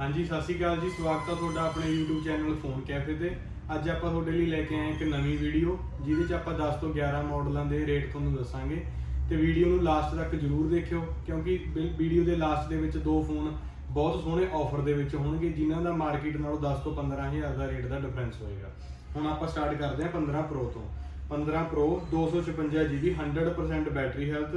ਹਾਂਜੀ, ਸਤਿ ਸ਼੍ਰੀ ਅਕਾਲ ਜੀ, ਸਵਾਗਤ ਹੈ ਤੁਹਾਡਾ ਆਪਣੇ YouTube ਚੈਨਲ ਫੋਨ ਕੈਫੇ ਤੇ। ਅੱਜ ਆਪਾਂ ਤੁਹਾਡੇ ਲਈ ਲੈ ਕੇ ਆਏ ਇੱਕ ਨਵੀਂ ਵੀਡੀਓ ਜਿਹਦੇ 'ਚ ਆਪਾਂ 10 ਤੋਂ 11 ਮਾਡਲਾਂ ਦੇ ਰੇਟ ਤੁਹਾਨੂੰ ਦੱਸਾਂਗੇ। ਤੇ ਵੀਡੀਓ ਨੂੰ ਲਾਸਟ ਤੱਕ ਜਰੂਰ ਦੇਖਿਓ, ਕਿਉਂਕਿ ਵੀਡੀਓ ਦੇ ਲਾਸਟ ਦੇ ਵਿੱਚ ਦੋ ਫੋਨ ਬਹੁਤ ਸੋਹਣੇ ਆਫਰ ਦੇ ਵਿੱਚ ਹੋਣਗੇ, ਜਿਨ੍ਹਾਂ ਦਾ ਮਾਰਕੀਟ ਨਾਲੋਂ 10 ਤੋਂ 15000 ਦਾ ਰੇਟ ਦਾ ਡਿਫਰੈਂਸ ਹੋਏਗਾ। ਹੁਣ ਆਪਾਂ ਸਟਾਰਟ ਕਰਦੇ ਹਾਂ 15 Pro ਤੋਂ। 15 Pro 256 GB 100% ਬੈਟਰੀ ਹੈਲਥ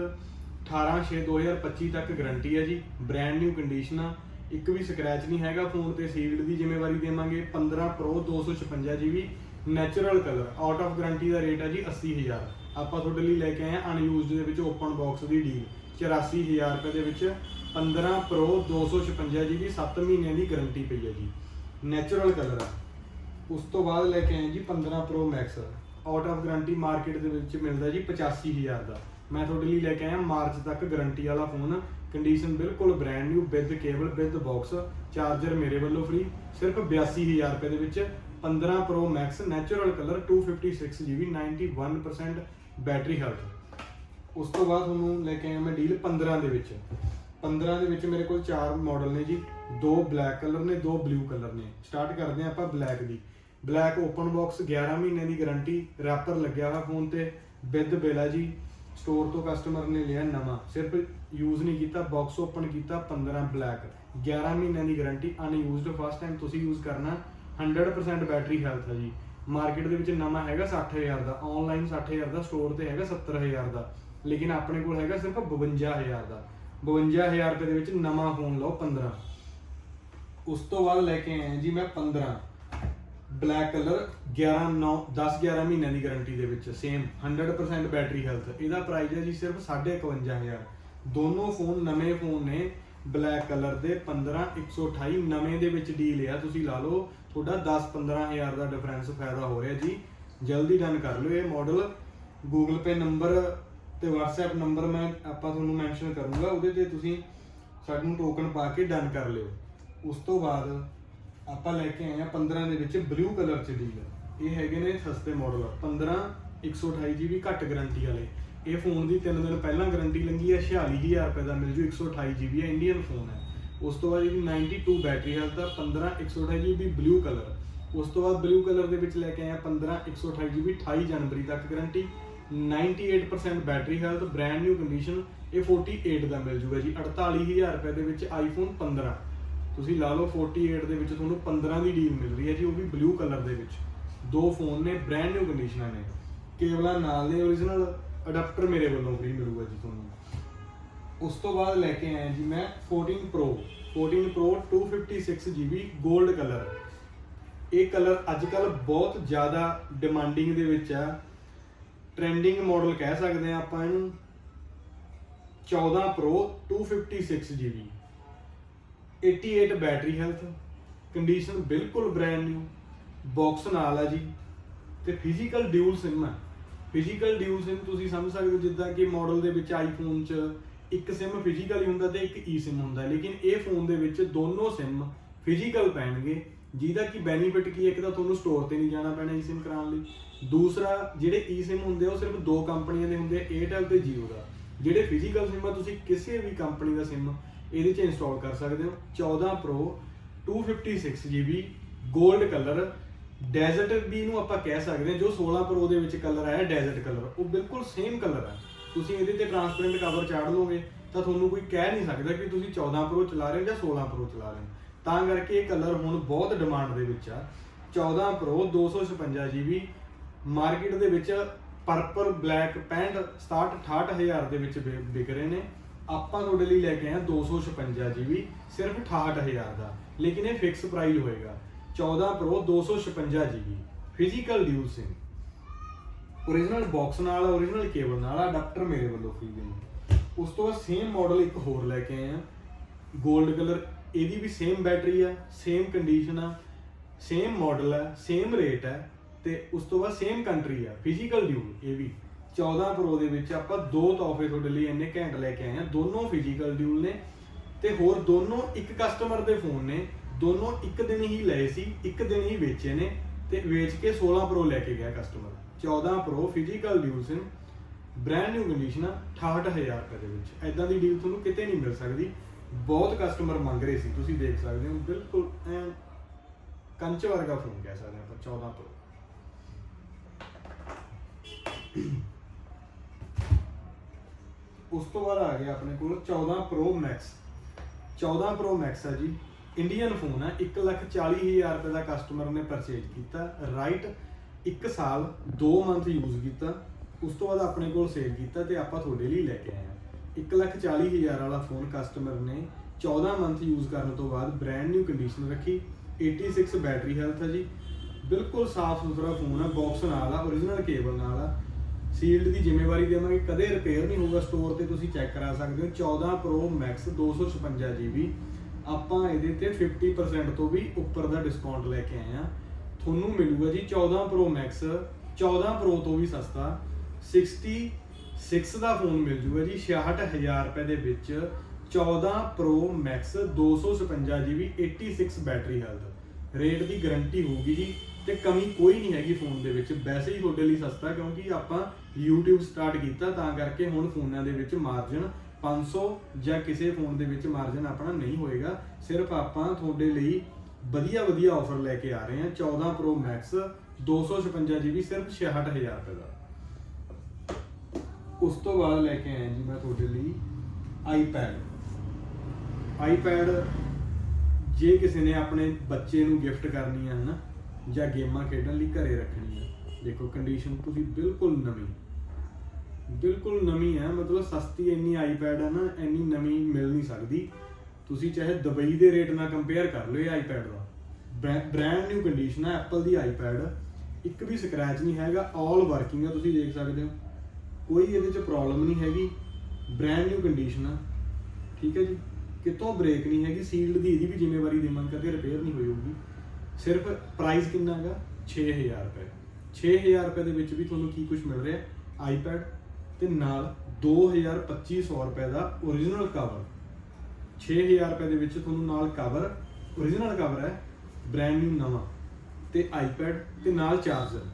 18/6/2025 ਤੱਕ ਗਾਰੰਟੀ ਹੈ ਜੀ। ਬ੍ਰੈਂਡ ਨਿਊ ਕੰਡੀਸ਼ਨ ਆ ਇੱਕ ਵੀ ਸਕ੍ਰੈਚ ਨਹੀਂ ਹੈਗਾ ਫੋਨ ਤੇ ਸੀਲਡ ਦੀ ਜ਼ਿੰਮੇਵਾਰੀ ਦੇਵਾਂਗੇ 15 Pro 256 GB natural colour out of guarantee the rate ਹੈ ਜੀ 80000 ਆਪਾਂ ਤੁਹਾਡੇ ਲਈ ਲੈ ਕੇ ਆਏ ਹਾਂ ਅਨਯੂਜ਼ਡ ਦੇ ਵਿੱਚ ਓਪਨ ਬਾਕਸ ਦੀ ਡੀਲ 84000 ਰੁਪਏ ਦੇ ਵਿੱਚ 15 Pro 256 GB 7 ਮਹੀਨਿਆਂ ਦੀ ਗਾਰੰਟੀ ਪਈ ਹੈ ਜੀ। ਨੈਚੁਰਲ ਕਲਰ ਆ। ਉਸ ਤੋਂ ਬਾਅਦ ਲੈ ਕੇ ਆਏ ਜੀ 15 Pro Max out of guarantee market ਦੇ ਵਿੱਚ ਮਿਲਦਾ ਜੀ 85000 ਦਾ। ਮੈਂ ਤੁਹਾਡੇ ਲਈ ਲੈ ਕੇ ਆਇਆ ਮਾਰਚ ਤੱਕ ਗਾਰੰਟੀ ਵਾਲਾ ਫੋਨ ਕੰਡੀਸ਼ਨ ਬਿਲਕੁਲ brand new with cable with box charger ਮੇਰੇ ਵੱਲੋਂ ਫ੍ਰੀ ਸਿਰਫ 82000 ਰੁਪਏ ਦੇ ਵਿੱਚ 15 Pro Max natural colour 256 GB 91% battery health ਉਸ ਤੋਂ ਬਾਅਦ ਤੁਹਾਨੂੰ ਲੈ ਕੇ ਆਇਆ ਮੈਂ ਡੀਲ 15 ਦੇ ਵਿੱਚ। 15 ਦੇ ਵਿੱਚ ਮੇਰੇ ਕੋਲ ਚਾਰ ਮਾਡਲ ਨੇ ਜੀ, ਦੋ ਬਲੈਕ ਕਲਰ ਨੇ, ਦੋ ਬਲੂ ਕਲਰ ਨੇ। ਸਟਾਰਟ ਕਰਦੇ ਹਾਂ ਆਪਾਂ ਬਲੈਕ ਦੀ। ਬਲੈਕ ਓਪਨ ਬਾਕਸ 11 ਮਹੀਨੇ ਦੀ ਗਾਰੰਟੀ ਰੈਪਰ ਲੱਗਿਆ ਹੋਇਆ ਫੋਨ ਤੇ ਵਿਦ ਬਿਲ ਆ ਜੀ ਸਟੋਰ ਤੋਂ ਕਸਟਮਰ ਨੇ ਲਿਆ ਨਵਾਂ। ਸਿਰਫ ਯੂਜ਼ ਨਹੀਂ ਕੀਤਾ ਬਾਕਸ ਓਪਨ ਕੀਤਾ 15 ਬਲੈਕ 11 ਮਹੀਨਿਆਂ ਦੀ ਗਾਰੰਟੀ ਅਨਯੂਜ਼ਡ ਫਸਟ ਟਾਈਮ ਤੁਸੀਂ ਯੂਜ਼ ਕਰਨਾ 100% ਬੈਟਰੀ ਹੈਲਥ ਹੈ ਜੀ। ਮਾਰਕੀਟ ਦੇ ਵਿੱਚ ਨਵਾਂ ਹੈਗਾ 60000 ਦਾ ਆਨਲਾਈਨ 60000 ਦਾ ਸਟੋਰ ਤੇ ਹੈਗਾ 70000 ਦਾ। ਲੇਕਿਨ ਆਪਣੇ ਕੋਲ ਹੈਗਾ ਸਿਰਫ 52000 ਦਾ। 52000 ਰੁਪਏ ਦੇ ਵਿੱਚ ਨਵਾਂ ਫੋਨ ਲਓ 15 ਉਸ ਤੋਂ ਬਾਅਦ ਲੈ ਕੇ ਆਇਆ ਜੀ ਮੈਂ 15 ਬਲੈਕ ਕਲਰ 11 9 10 11 ਮਹੀਨਿਆਂ ਦੀ ਗਾਰੰਟੀ ਦੇ ਵਿੱਚ ਸੇਮ 100% ਬੈਟਰੀ ਹੈਲਥ ਇਹਦਾ ਪ੍ਰਾਈਸ ਹੈ ਜੀ ਸਿਰਫ 51500 ਦੋਨੋਂ ਫੋਨ ਨਵੇਂ ਫੋਨ ਨੇ, ਬਲੈਕ ਕਲਰ ਦੇ 15 128 ਨਵੇਂ ਦੇ ਵਿੱਚ ਡੀਲ ਆ। ਤੁਸੀਂ ਲਾ ਲਓ, ਤੁਹਾਡਾ 10 15000 ਦਾ ਡਿਫਰੈਂਸ ਫਾਇਦਾ ਹੋ ਰਿਹਾ ਜੀ। ਜਲਦੀ ਡਨ ਕਰ ਲਓ ਇਹ ਮਾਡਲ Google Pay ਨੰਬਰ ਤੇ WhatsApp ਨੰਬਰ ਮੈਂ ਆਪਾਂ ਤੁਹਾਨੂੰ ਮੈਂਸ਼ਨ ਕਰੂੰਗਾ, ਉਹਦੇ ਤੇ ਤੁਸੀਂ ਸਾਨੂੰ ਟੋਕਨ ਪਾ ਕੇ ਡਨ ਕਰ ਲਿਓ। ਉਸ ਤੋਂ ਬਾਅਦ ਆਪਾਂ ਲੈ ਕੇ ਆਏ ਆ 15 ਦੇ ਵਿੱਚ ਬਲੂ ਕਲਰ ਚ ਡੀਲ ਇਹ ਹੈਗੇ ਨੇ ਸਸਤੇ ਮਾਡਲ 15 128 GB ਘੱਟ ਗਾਰੰਟੀ ਵਾਲੇ। ਇਹ ਫੋਨ ਦੀ 3 ਦਿਨ ਪਹਿਲਾਂ ਗਾਰੰਟੀ ਲੰਗੀ ਹੈ 46000 ਰੁਪਏ ਦਾ ਮਿਲ ਜੂ 128 GB ਹੈ ਇੰਡੀਅਨ ਫੋਨ ਹੈ। ਉਸ ਤੋਂ ਬਾਅਦ ਇਹਦੀ 92 ਬੈਟਰੀ ਹੈਲਥ ਆ 15 128 GB ਬਲੂ ਕਲਰ ਉਸ ਤੋਂ ਬਾਅਦ ਬਲੂ ਕਲਰ ਦੇ ਵਿੱਚ ਲੈ ਕੇ ਆਏ ਆ 15 128 GB 28 ਜਨਵਰੀ ਤੱਕ guarantee 98% battery health brand new condition ਇਹ 48 ਦਾ ਮਿਲ ਜੂਗਾ ਜੀ। 48000 ਰੁਪਏ ਦੇ ਵਿੱਚ ਆਈਫੋਨ 15 ਤੁਸੀਂ ਲਾ ਲਓ 48 ਦੇ ਵਿੱਚ ਤੁਹਾਨੂੰ 15 ਦੀ ਡੀਲ ਮਿਲ ਰਹੀ ਹੈ ਜੀ, ਉਹ ਵੀ ਬਲੂ ਕਲਰ ਦੇ ਵਿੱਚ। ਦੋ ਫੋਨ ਨੇ ਬ੍ਰੈਂਡ ਨਿਊ ਕੰਡੀਸ਼ਨਾਂ ਨੇ ਕੇਬਲਾਂ ਨਾਲ ਨੇ origignal ਅਡਾਪਟਰ ਮੇਰੇ ਵੱਲੋਂ ਫ੍ਰੀ ਮਿਲੂਗਾ ਜੀ ਤੁਹਾਨੂੰ। ਉਸ ਤੋਂ ਬਾਅਦ ਲੈ ਕੇ ਆਇਆ ਜੀ ਮੈਂ 14 Pro 14 Pro 256 GB 골ਡ ਕਲਰ ਇਹ ਕਲਰ ਅੱਜ ਕੱਲ ਬਹੁਤ ਜ਼ਿਆਦਾ ਡਿਮਾਂਡਿੰਗ ਦੇ ਵਿੱਚ ਆ। ਟ੍ਰੈਂਡਿੰਗ ਮਾਡਲ ਕਹਿ ਸਕਦੇ ਆ ਆਪਾਂ ਇਹਨੂੰ। 14 Pro 256 GB 88 battery health condition ਬਿਲਕੁਲ ਬ੍ਰੈਂਡ ਨਿਊ ਬਾਕਸ ਨਾਲ ਆ ਜੀ। ਤੇ ਫਿਜ਼ੀਕਲ ਡਿਊਲ ਸਿਮ ਹੈ ਫਿਜ਼ੀਕਲ ਡਿਊ ਸਿਮ ਤੁਸੀਂ ਸਮਝ ਸਕਦੇ ਹੋ, ਜਿੱਦਾਂ ਕਿ ਮਾਡਲ ਦੇ ਵਿੱਚ ਆਈਫੋਨ 'ਚ ਇੱਕ ਸਿਮ ਫਿਜ਼ੀਕਲੀ ਹੁੰਦਾ ਤੇ ਇੱਕ ਈ ਸਿਮ ਹੁੰਦਾ, ਲੇਕਿਨ ਇਹ ਫੋਨ ਦੇ ਵਿੱਚ ਦੋਨੋਂ ਸਿਮ ਫਿਜ਼ੀਕਲ ਪੈਣਗੇ, ਜਿਹਦਾ ਕਿ ਬੈਨੀਫਿਟ ਕੀ ਹੈ, ਇੱਕ ਤਾਂ ਤੁਹਾਨੂੰ ਸਟੋਰ ਤੇ ਨਹੀਂ ਜਾਣਾ ਪੈਣਾ ਈ ਸਿਮ ਕਰਾਉਣ ਲਈ। ਦੂਸਰਾ, ਜਿਹੜੇ ਈ ਸਿਮ ਹੁੰਦੇ ਆ, ਉਹ ਸਿਰਫ ਦੋ ਕੰਪਨੀਆਂ ਦੇ ਹੁੰਦੇ ਆ, Airtel ਤੇ Jio ਦਾ। ਜਿਹੜੇ ਫਿਜ਼ੀਕਲ ਸਿਮ ਆ, ਤੁਸੀਂ ਕਿਸੇ ਵੀ ਕੰਪਨੀ ਦਾ ਸਿਮ ਇਹਦੇ 'ਚ ਇੰਸਟਾਲ ਕਰ ਸਕਦੇ ਹੋ। 14 Pro 256 GB 골ਡ ਕਲਰ ਡੈਜ਼ਰਟ ਵੀ ਨੂੰ ਆਪਾਂ ਕਹਿ ਸਕਦੇ ਹਾਂ, ਜੋ 16 ਪ੍ਰੋ ਦੇ ਵਿੱਚ ਕਲਰ ਆਇਆ ਡੈਜ਼ਰਟ ਕਲਰ ਉਹ ਬਿਲਕੁਲ ਸੇਮ ਕਲਰ ਹੈ ਤੁਸੀਂ ਇਹਦੇ ਤੇ ਟਰਾਂਸਪੇਰੈਂਟ ਕਵਰ ਚਾੜ ਲਓਗੇ, ਤਾਂ ਤੁਹਾਨੂੰ ਕੋਈ ਕਹਿ ਨਹੀਂ ਸਕਦਾ ਕਿ ਤੁਸੀਂ 14 ਪ੍ਰੋ ਚਲਾ ਰਹੇ ਹੋ ਜਾਂ 16 ਪ੍ਰੋ ਚਲਾ ਰਹੇ ਹੋ। ਤਾਂ ਕਰਕੇ ਇਹ ਕਲਰ ਹੁਣ ਬਹੁਤ ਡਿਮਾਂਡ ਦੇ ਵਿੱਚ ਆ। 14 Pro 256 GB ਮਾਰਕੀਟ ਦੇ ਵਿੱਚ ਪਰਪਲ ਬਲੈਕ 65 67 68000 ਦੇ ਵਿੱਚ ਵਿਕ ਰਹੇ ਨੇ। ਆਪਾਂ ਤੁਹਾਡੇ ਲਈ ਲੈ ਕੇ ਆਏ ਹਾਂ 256 GB ਸਿਰਫ 68000 ਦਾ। ਲੇਕਿਨ ਇਹ ਫਿਕਸ ਪ੍ਰਾਈਸ ਹੋਏਗਾ। 14 Pro 256 GB physical dual SIM origignal box ਨਾਲ origignal ਕੇਬਲ ਨਾਲ ਅਡਾਪਟਰ ਮੇਰੇ ਵੱਲੋਂ ਫ੍ਰੀ ਦੇ ਉਸ ਤੋਂ ਬਾਅਦ ਸੇਮ ਮਾਡਲ ਇੱਕ ਹੋਰ ਲੈ ਕੇ ਆਏ ਆ 골ਡ ਕਲਰ ਇਹਦੀ ਵੀ ਸੇਮ ਬੈਟਰੀ ਆ ਸੇਮ ਕੰਡੀਸ਼ਨ ਆ ਸੇਮ ਮਾਡਲ ਆ ਸੇਮ ਰੇਟ ਆ, ਤੇ ਉਸ ਤੋਂ ਬਾਅਦ ਸੇਮ ਕੰਟਰੀ ਆ ਫਿਜ਼ੀਕਲ ਡਿਊਲ ਇਹ ਵੀ। 14 Pro ਦੇ ਵਿੱਚ ਆਪਾਂ ਦੋ ਤੋਹਫੇ ਤੁਹਾਡੇ ਲਈ ਇੰਨੇ ਘੈਂਟ ਲੈ ਕੇ ਆਏ ਆ ਦੋਨੋਂ ਫਿਜ਼ੀਕਲ ਡਿਊਲ ਨੇ, ਤੇ ਹੋਰ ਦੋਨੋਂ ਇੱਕ ਕਸਟਮਰ ਦੇ ਫੋਨ ਨੇ। ਦੋਨੋਂ ਇੱਕ ਦਿਨ ਹੀ ਲਏ ਸੀ, ਇੱਕ ਦਿਨ ਹੀ ਵੇਚੇ ਨੇ ਤੇ ਵੇਚ ਕੇ 16 ਪ੍ਰੋ ਲੈ ਕੇ ਗਿਆ customer 14 pro physical dual brand new condition ਆ 68000 ਰੁਪਏ ਦੇ ਵਿੱਚ। ਐਦਾਂ ਦੀ ਡੀਲ ਤੁਹਾਨੂੰ ਕਿਤੇ ਨਹੀਂ ਮਿਲ ਸਕਦੀ। ਬਹੁਤ ਕਸਟਮਰ ਮੰਗ ਰਹੇ ਸੀ, ਤੁਸੀਂ ਦੇਖ ਸਕਦੇ ਹੋ, ਬਿਲਕੁਲ ਐ ਕੰਚ ਵਰਗਾ ਫੋਨ ਕਹਿ ਸਕਦੇ ਹਾਂ ਆਪਾਂ 14 ਪ੍ਰੋ ਉਸ ਤੋਂ ਬਾਅਦ ਆ ਗਿਆ ਆਪਣੇ ਕੋਲ 14 ਪ੍ਰੋ ਮੈਕਸ 14 ਪ੍ਰੋ ਮੈਕਸ ਆ ਜੀ। ਇੰਡੀਅਨ ਫੋਨ ਹੈ 140000 ਰੁਪਏ ਦਾ ਕਸਟਮਰ ਨੇ ਪਰਚੇਜ ਕੀਤਾ ਰਾਈਟ 1 ਸਾਲ 2 ਮੰਥ ਯੂਜ਼ ਕੀਤਾ, ਉਸ ਤੋਂ ਬਾਅਦ ਆਪਣੇ ਕੋਲ ਸੇਲ ਕੀਤਾ ਤੇ ਆਪਾਂ ਤੁਹਾਡੇ ਲਈ ਲੈ ਕੇ ਆਏ ਹਾਂ 140000 ਵਾਲਾ ਫੋਨ ਕਸਟਮਰ ਨੇ 14 ਮੰਥ ਯੂਜ਼ ਕਰਨ ਤੋਂ ਬਾਅਦ ਬ੍ਰੈਂਡ ਨਿਊ ਕੰਡੀਸ਼ਨ ਰੱਖੀ 86 ਬੈਟਰੀ ਹੈਲਥ ਹੈ ਜੀ। ਬਿਲਕੁਲ ਸਾਫ਼ ਸੁਥਰਾ ਫੋਨ ਹੈ ਬਾਕਸ ਨਾਲ ਆ origignal ਕੇਬਲ ਨਾਲ ਆ। ਸੀਲਡ ਦੀ ਜ਼ਿੰਮੇਵਾਰੀ ਦੇਵਾਂਗੇ, ਕਦੇ ਰਿਪੇਅਰ ਨਹੀਂ ਹੋਊਗਾ ਸਟੋਰ ਤੇ, ਤੁਸੀਂ ਚੈੱਕ ਕਰਾ ਸਕਦੇ ਹੋ। 14 Pro Max 256 GB ਆਪਾਂ ਇਹਦੇ ਤੇ 50% ਤੋਂ ਵੀ ਉੱਪਰ ਦਾ ਡਿਸਕਾਊਂਟ ਲੈ ਕੇ ਆਏ ਆ ਤੁਹਾਨੂੰ ਮਿਲੂਗਾ ਜੀ 14 Pro Max 14 Pro ਤੋਂ ਵੀ ਸਸਤਾ। 66 ਦਾ ਫੋਨ ਮਿਲ ਜੂਗਾ ਜੀ 66000 ਰੁਪਏ ਦੇ ਵਿੱਚ। 14 Pro Max 256 GB 86 battery health rate ਦੀ ਗਾਰੰਟੀ ਹੋਊਗੀ ਜੀ ਤੇ ਕਮੀ ਕੋਈ ਨਹੀਂ ਹੈਗੀ ਫੋਨ ਦੇ ਵਿੱਚ। ਵੈਸੇ ਹੀ ਤੁਹਾਡੇ ਲਈ ਸਸਤਾ ਕਿਉਂਕਿ ਆਪਾਂ YouTube ਸਟਾਰਟ ਕੀਤਾ ਤਾਂ ਕਰਕੇ ਹੁਣ ਫੋਨਾਂ ਦੇ ਵਿੱਚ ਮਾਰਜਨ 500 ਜਾਂ ਕਿਸੇ ਫੋਨ ਦੇ ਵਿੱਚ ਮਾਰਜਨ ਆਪਣਾ ਨਹੀਂ ਹੋਏਗਾ। ਸਿਰਫ ਆਪਾਂ ਤੁਹਾਡੇ ਲਈ ਵਧੀਆ ਵਧੀਆ ਆਫਰ ਲੈ ਕੇ ਆ ਰਹੇ ਹਾਂ। 14 Pro Max 256 GB ਸਿਰਫ 66000 ਰੁਪਏ ਦਾ। ਉਸ ਤੋਂ ਬਾਅਦ ਲੈ ਕੇ ਆਇਆ ਜੀ ਮੈਂ ਤੁਹਾਡੇ ਲਈ iPad iPad ਜੇ ਕਿਸੇ ਨੇ ਆਪਣੇ ਬੱਚੇ ਨੂੰ ਗਿਫਟ ਕਰਨੀ ਹੈ ਨਾ ਜਾਂ ਗੇਮਾਂ ਖੇਡਣ ਲਈ ਘਰੇ ਰੱਖਣੀ ਹੈ ਦੇਖੋ ਕੰਡੀਸ਼ਨ ਤੁਸੀਂ ਬਿਲਕੁਲ ਨਵੀਂ। ਬਿਲਕੁਲ ਨਵੀਂ ਹੈ, ਮਤਲਬ ਸਸਤੀ ਇੰਨੀ ਆਈਪੈਡ ਹੈ ਨਾ, ਇੰਨੀ ਨਵੀਂ ਮਿਲ ਨਹੀਂ ਸਕਦੀ। ਤੁਸੀਂ ਚਾਹੇ ਦੁਬਈ ਦੇ ਰੇਟ ਨਾਲ ਕੰਪੇਅਰ ਕਰ ਲਓ ਇਹ ਆਈਪੈਡ ਦਾ। ਬ੍ਰਾਂਡ ਨਿਊ ਕੰਡੀਸ਼ਨ ਹੈ ਐਪਲ ਦੀ ਆਈਪੈਡ ਇੱਕ ਵੀ ਸਕ੍ਰੈਚ ਨਹੀਂ ਹੈਗਾ ਆਲ ਵਰਕਿੰਗ ਹੈ, ਤੁਸੀਂ ਦੇਖ ਸਕਦੇ ਹੋ। ਕੋਈ ਇਹਦੇ 'ਚ ਪ੍ਰੋਬਲਮ ਨਹੀਂ ਹੈਗੀ। ਬ੍ਰਾਂਡ ਨਿਊ ਕੰਡੀਸ਼ਨ ਆ ਠੀਕ ਹੈ ਜੀ। ਕਿਤੋਂ ਬ੍ਰੇਕ ਨਹੀਂ ਹੈਗੀ। ਸੀਲਡ ਦੀ ਇਹਦੀ ਵੀ ਜ਼ਿੰਮੇਵਾਰੀ ਦੇਵਾਂਗੇ ਕਦੇ ਰਿਪੇਅਰ ਨਹੀਂ ਹੋਈ ਹੋਊਗੀ। ਸਿਰਫ ਪ੍ਰਾਈਸ ਕਿੰਨਾ ਹੈਗਾ? 6000 ਰੁਪਏ। 6000 ਰੁਪਏ ਦੇ ਵਿੱਚ ਵੀ ਤੁਹਾਨੂੰ ਕੀ ਕੁਝ ਮਿਲ ਰਿਹਾ? ਆਈਪੈਡ ਤੇ ਨਾਲ 2250 ਰੁਪਏ ਦਾ origignal ਕਵਰ 6000 ਰੁਪਏ ਦੇ ਵਿੱਚ ਤੁਹਾਨੂੰ ਨਾਲ ਕਵਰ origignal ਕਵਰ ਹੈ ਬ੍ਰਾਂਡ ਨਿਊ ਨਵਾਂ, ਤੇ ਆਈਪੈਡ ਤੇ ਨਾਲ ਚਾਰਜਰ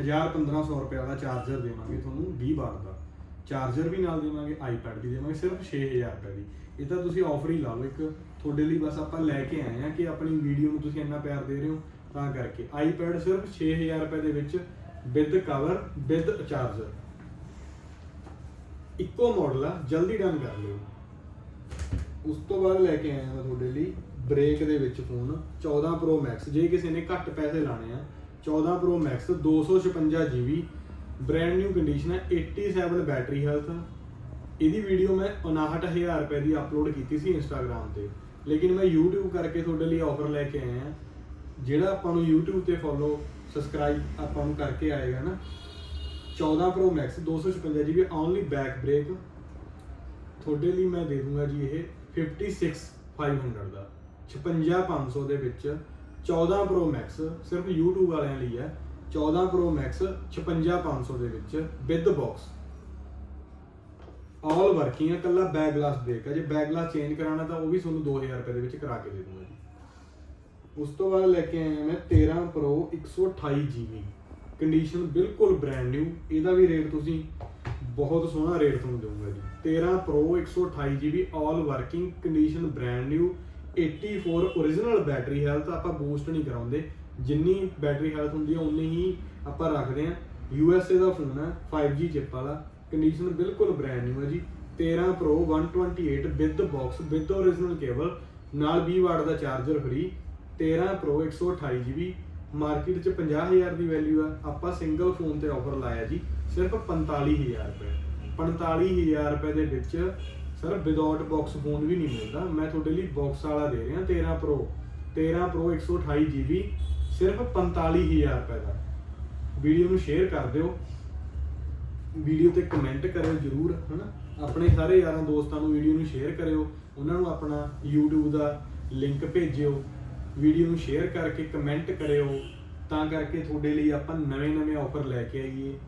1000 1500 ਰੁਪਏ ਵਾਲਾ ਚਾਰਜਰ ਦੇਵਾਂਗੇ ਤੁਹਾਨੂੰ 20 ਵਾਟ ਦਾ। ਚਾਰਜਰ ਵੀ ਨਾਲ ਦੇਵਾਂਗੇ ਆਈਪੈਡ ਵੀ ਦੇਵਾਂਗੇ, ਸਿਰਫ 6000 ਰੁਪਏ ਦੀ। ਇਹ ਤਾਂ ਤੁਸੀਂ ਆਫਰ ਹੀ ਲਾ ਲਓ, ਇੱਕ ਤੁਹਾਡੇ ਲਈ ਬਸ ਆਪਾਂ ਲੈ ਕੇ ਆਏ ਆ ਕਿ ਆਪਣੀ ਵੀਡੀਓ ਨੂੰ ਤੁਸੀਂ ਇੰਨਾ ਪਿਆਰ ਦੇ ਰਹੇ ਹੋ, ਤਾਂ ਕਰਕੇ। ਆਈਪੈਡ ਸਿਰਫ 6000 ਰੁਪਏ ਦੇ ਵਿੱਚ ਵਿਦ ਕਵਰ ਵਿਦ ਚਾਰਜਰ ਇੱਕੋ ਮਾਡਲ ਆ, ਜਲਦੀ ਡਨ ਕਰ ਲਿਓ। ਉਸ ਤੋਂ ਬਾਅਦ ਲੈ ਕੇ ਆਇਆ ਮੈਂ ਤੁਹਾਡੇ ਲਈ ਬ੍ਰੇਕ ਦੇ ਵਿੱਚ ਫੋਨ 14 Pro Max ਜੇ ਕਿਸੇ ਨੇ ਘੱਟ ਪੈਸੇ ਲਾਣੇ ਆ 14 Pro Max 256 GB brand new condition ਹੈ 87 ਬੈਟਰੀ ਹੈਲਥ ਇਹਦੀ ਵੀਡੀਓ ਮੈਂ 59000 ਰੁਪਏ ਦੀ ਅਪਲੋਡ ਕੀਤੀ ਸੀ ਇੰਸਟਾਗ੍ਰam ਤੇ। ਲੇਕਿਨ ਮੈਂ YouTube ਕਰਕੇ ਤੁਹਾਡੇ ਲਈ ਆਫਰ ਲੈ ਕੇ ਆਇਆ। ਜਿਹੜਾ ਆਪਾਂ ਨੂੰ YouTube ਤੇ ਫੋਲੋ ਸਬਸਕ੍ਰਾਈਬ ਆਪਾਂ ਨੂੰ ਕਰਕੇ ਆਏਗਾ ਨਾ 14 Pro Max 256 GB only back break ਤੁਹਾਡੇ ਲਈ ਮੈਂ ਦੇ ਦੂੰਗਾ ਜੀ ਇਹ 56500 ਦਾ। 56500 ਦੇ ਵਿੱਚ 14 Pro Max, ਸਿਰਫ YouTube ਵਾਲਿਆਂ ਲਈ ਹੈ। 14 Pro Max 56500 ਦੇ ਵਿੱਚ ਵਿਦ ਬਾਕਸ ਆਲ ਵਰਕਿੰਗ ਹੈ ਕੱਲਾ ਬੈਕ ਗਲਾਸ ਬ੍ਰੇਕ ਹੈ। ਜੇ ਬੈਕ ਗਲਾਸ ਚੇਂਜ ਕਰਾਉਣਾ ਤਾਂ ਉਹ ਵੀ ਤੁਹਾਨੂੰ 2000 ਰੁਪਏ ਦੇ ਵਿੱਚ ਕਰਾ ਕੇ ਦੇ ਦੂੰਗਾ ਜੀ। ਉਸ ਤੋਂ ਬਾਅਦ ਲੈ ਕੇ ਆਇਆ ਮੈਂ 13 Pro 128 GB ਕੰਡੀਸ਼ਨ ਬਿਲਕੁਲ ਬ੍ਰੈਂਡ ਨਿਊ ਇਹਦਾ ਵੀ ਰੇਟ ਤੁਸੀਂ ਬਹੁਤ ਸੋਹਣਾ ਰੇਟ ਤੁਹਾਨੂੰ ਦਊਂਗਾ ਜੀ। 13 Pro 128 GB all working condition brand new 84 origignal battery health ਆਪਾਂ ਬੂਸਟ ਨਹੀਂ ਕਰਾਉਂਦੇ। ਜਿੰਨੀ ਬੈਟਰੀ ਹੈਲਥ ਹੁੰਦੀ ਹੈ ਉਨੀ ਹੀ ਆਪਾਂ ਰੱਖਦੇ ਹਾਂ USA ਦਾ ਫੋਨ ਹੈ 5G ਚਿਪ ਵਾਲਾ ਕੰਡੀਸ਼ਨ ਬਿਲਕੁਲ ਬ੍ਰੈਂਡ ਨਿਊ ਹੈ ਜੀ। 13 Pro 128 with box with origignal cable ਨਾਲ 20 ਵਾਟ ਦਾ charger free 13 Pro 128 GB market 'ਚ 50000 ਦੀ ਵੈਲਿਊ ਆ, ਆਪਾਂ ਸਿੰਗਲ ਫੋਨ ਤੇ ਆਫਰ ਲਾਇਆ ਜੀ, ਸਿਰਫ 45000 ਰੁਪਏ। 45000 ਰੁਪਏ ਦੇ ਵਿੱਚ ਸਰ ਵਿਦਆਊਟ ਬਾਕਸ ਫੋਨ ਵੀ ਨਹੀਂ ਮਿਲਦਾ। ਮੈਂ ਤੁਹਾਡੇ ਲਈ ਬਾਕਸ ਵਾਲਾ ਦੇ ਰਿਹਾ 13 Pro 13 Pro 128 GB ਸਿਰਫ 45000 ਰੁਪਏ ਦਾ। ਵੀਡੀਓ ਨੂੰ ਸ਼ੇਅਰ ਕਰ ਦਿਓ। ਵੀਡੀਓ ਤੇ ਕਮੈਂਟ ਕਰਿਓ ਜਰੂਰ, ਹਨਾ? ਆਪਣੇ ਸਾਰੇ ਯਾਰਾਂ ਦੋਸਤਾਂ ਨੂੰ ਵੀਡੀਓ ਨੂੰ ਸ਼ੇਅਰ ਕਰਿਓ। ਉਹਨਾਂ ਨੂੰ ਆਪਣਾ YouTube ਦਾ ਲਿੰਕ ਭੇਜਿਓ। ਵੀਡੀਓ ਨੂੰ ਸ਼ੇਅਰ ਕਰਕੇ ਕਮੈਂਟ ਕਰਿਓ, ਤਾਂ ਕਰਕੇ ਤੁਹਾਡੇ ਲਈ ਆਪਾਂ ਨਵੇਂ-ਨਵੇਂ ਆਫਰ ਲੈ ਕੇ ਆਈਏ।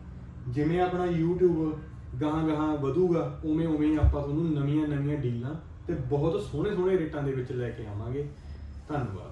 ਜਿਵੇਂ ਆਪਣਾ YouTube ਗਾਹਾਂ ਗਾਹਾਂ ਵਧੂਗਾ, ਉਵੇਂ ਉਵੇਂ ਆਪਾਂ ਤੁਹਾਨੂੰ ਨਵੀਆਂ-ਨਵੀਆਂ ਡੀਲਾਂ ਤੇ ਬਹੁਤ ਸੋਹਣੇ-ਸੋਹਣੇ ਰੇਟਾਂ ਦੇ ਵਿੱਚ ਲੈ ਕੇ ਆਵਾਂਗੇ। ਧੰਨਵਾਦ।